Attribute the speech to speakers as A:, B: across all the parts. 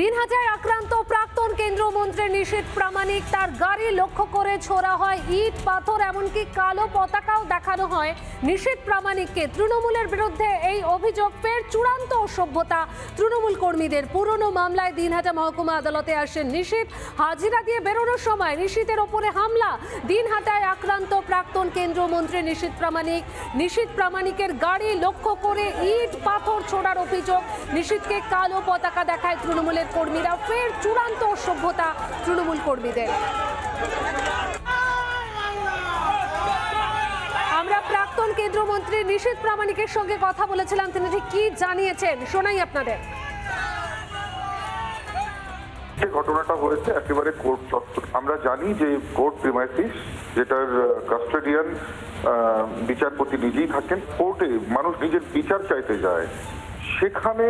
A: দিনহাটায় আক্রান্ত প্রাক্তন কেন্দ্রমন্ত্রী নিশীথ প্রামাণিক। তার গাড়ি লক্ষ্য করে ছোড়া হয় ইট, পাথর, এমনকি কালো পতাকাও দেখানো হয় নিশীথ প্রামাণিককে। তৃণমূলের বিরুদ্ধে এই অভিযোগ, ফের চূড়ান্ত অসভ্যতা। তৃণমূল কর্মীদের পুরনো মামলায় দিনহাটা মহকুমা আদালতে আসেন নিশীথ হাজিরা দিয়ে বেরোনোর সময় নিশীথের ওপরে হামলা। দিনহাটায় আক্রান্ত প্রাক্তন কেন্দ্রমন্ত্রী নিশীথ প্রামাণিক। নিশীথ প্রামাণিকের গাড়ি লক্ষ্য করে ইট, পাথর ছোড়ার অভিযোগ। নিশীথকে কালো পতাকা দেখায় তৃণমূলের কর্মীরা ফের চূড়ান্ত অসভ্যতা তৃণমূল কর্মীদের। আমরা প্রাক্তন কেন্দ্রমন্ত্রী নিশীথ প্রামাণিকের সঙ্গে কথা বলেছিলাম, তিনি ঠিক কি জানিয়েছেন, শোনাই আপনাদের।
B: ঘটনাটা হয়েছে, একেবারে কোর্ট চত্বর। আমরা জানি যে কোর্ট প্রিমাইসিস, যেটার কাস্টোডিয়ান বিচারপতি নিজেই থাকেন, কোর্টে মানুষ নিজের বিচার চাইতে যায়। সেখানে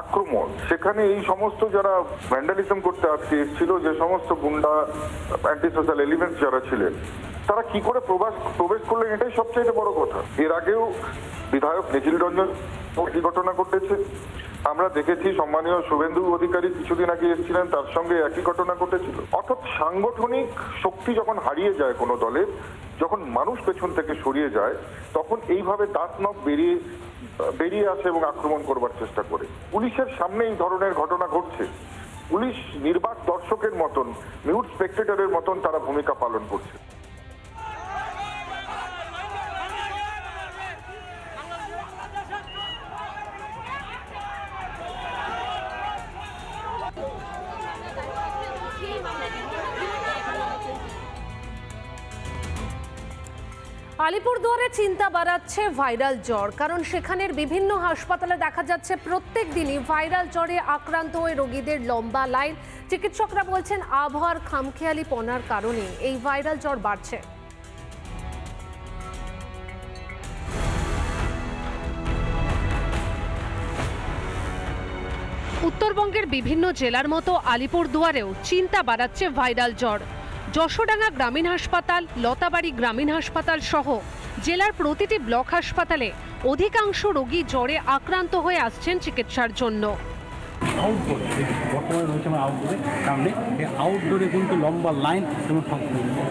B: আক্রমণ, সেখানে এই সমস্ত যারা ভ্যান্ডালিজম করতে আজকে এসেছিল, যে সমস্ত গুন্ডা অ্যান্টি সোশ্যাল এলিমেন্টস যারা ছিলেন, তারা কি করে প্রবেশ প্রবেশ করলেন এটাই সবচেয়ে বড় কথা। এর আগেও বিধায়ক নিখিল রঞ্জন একই ঘটনা ঘটেছে? আমরা দেখেছি সম্মানীয় শুভেন্দু অধিকারী কিছুদিন আগে এসেছিলেন, তার সঙ্গে একই ঘটনা ঘটেছিল। অর্থাৎ সাংগঠনিক শক্তি যখন হারিয়ে যায় কোনো দলের যখন মানুষ পেছন থেকে সরিয়ে যায়, তখন এইভাবে দাঁত নখ বেরিয়ে বেরিয়ে আসে এবং আক্রমণ করবার চেষ্টা করে। পুলিশের সামনে এই ধরনের ঘটনা ঘটছে। পুলিশ নির্বাক দর্শকের মতন মিউট স্পেক্টেটরের মতন তারা ভূমিকা পালন করছে।
A: আলিপুরদুয়ারে চিন্তা বাড়াচ্ছে ভাইরাল জ্বর, কারণ সেখানের বিভিন্ন হাসপাতালে দেখা যাচ্ছে প্রত্যেক দিনই ভাইরাল জ্বরে আক্রান্ত হয়ে রোগীদের লম্বা লাইন। চিকিৎসকরা বলছেন আবহাওয়ার খামখেয়ালি পনার কারণে এই ভাইরাল জ্বর বাড়ছে। উত্তরবঙ্গের বিভিন্ন জেলার মতো আলিপুরদুয়ারেও চিন্তা বাড়াচ্ছে ভাইরাল জ্বর। যশোডাঙ্গা গ্রামীণ হাসপাতাল, লতাবাড়ি গ্রামীণ হাসপাতাল সহ জেলার প্রতিটি ব্লক হাসপাতালে অধিকাংশ রোগী জ্বরে আক্রান্ত হয়ে আসছেন চিকিৎসার জন্য।
C: আউটডোরে বর্তমানে রয়েছে আমার আউটডোরে কারণে এই আউটডোরে কিন্তু লম্বা লাইন এবং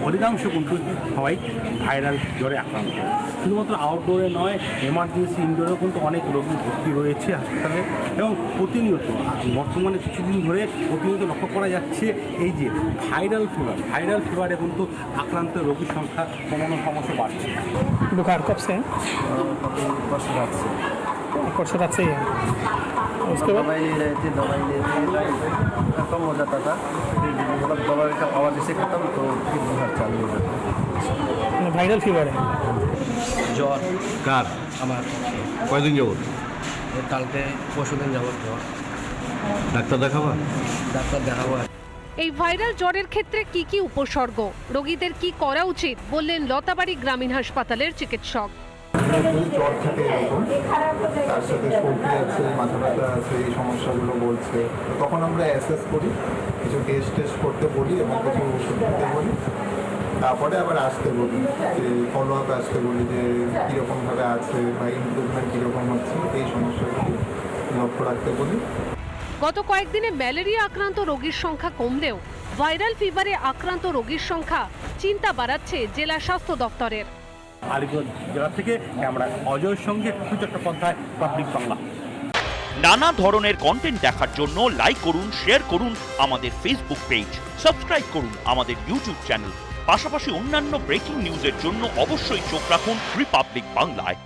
C: অধিকাংশ কিন্তু সবাই ভাইরাল জ্বরে আক্রান্ত শুধুমাত্র আউটডোরে নয় এমার্জেন্সি ইনডোরেও কিন্তু অনেক রোগী ভর্তি রয়েছে হাসপাতালে এবং প্রতিনিয়ত বর্তমানে কিছুদিন ধরে প্রতিনিয়ত লক্ষ্য করা যাচ্ছে এই যে ভাইরাল ফিভার ভাইরাল ফিভারে কিন্তু আক্রান্ত রোগীর সংখ্যা কমানোর সমস্যা বাড়ছে
D: দোকান কবসে से है
E: परसों रात से
D: परसों रात से ही है उसके बाद
E: दवाई ले रहे थे दवाई ले थे कम हो जाता था फिर मतलब दवाई का पावर जैसे खत्म तो फिर बुखार चालू हो जाता
D: वायरल फीवर है
E: জ্বর
F: কার
E: আমার
F: কয়দিন যাবত
E: এই কালকে পরশু দিন যাবত জ্বর
F: ডাক্তার দেখাবা
E: ডাক্তার দেখাবো আর
A: এই ভাইরাল জ্বরের ক্ষেত্রে কি কি উপসর্গ রোগীদের কি করা উচিত বললেন লতাবাড়ি গ্রামীণ হাসপাতালের চিকিৎসক
G: জ্বর থাকে এরকম। তার সাথে সর্দি আছে, মাথা ব্যথা আছে, এই সমস্যাগুলো বলছে। তখন আমরা অ্যাসেস করি, কিছু টেস্ট টেস্ট করতে বলি এবং কিছু ওষুধ দিতে বলি। তারপরে আবার আসতে বলি, যে ফলো আপ আসতে বলি, যে কীরকমভাবে আছে বা ইমপ্রুভমেন্ট কীরকম হচ্ছে, এই সমস্যাগুলি লক্ষ্য রাখতে বলি।
A: গত কয়েকদিনে ম্যালেরিয়া আক্রান্ত রোগীর সংখ্যা কমলেও ভাইরাল ফিভারে আক্রান্ত রোগীর সংখ্যা চিন্তা বাড়াচ্ছে জেলা স্বাস্থ্য দপ্তরের।
C: আলিপুর জেলা থেকে ক্যামেরা অজয়ের সঙ্গে পাবলিক বাংলা।
H: নানা ধরনের কন্টেন্ট দেখার জন্য লাইক করুন শেয়ার করুন আমাদের ফেসবুক পেজ সাবস্ক্রাইব করুন আমাদের ইউটিউব চ্যানেল পাশাপাশি অন্যান্য ব্রেকিং নিউজের জন্য অবশ্যই চোখ রাখুন রিপাবলিক বাংলায়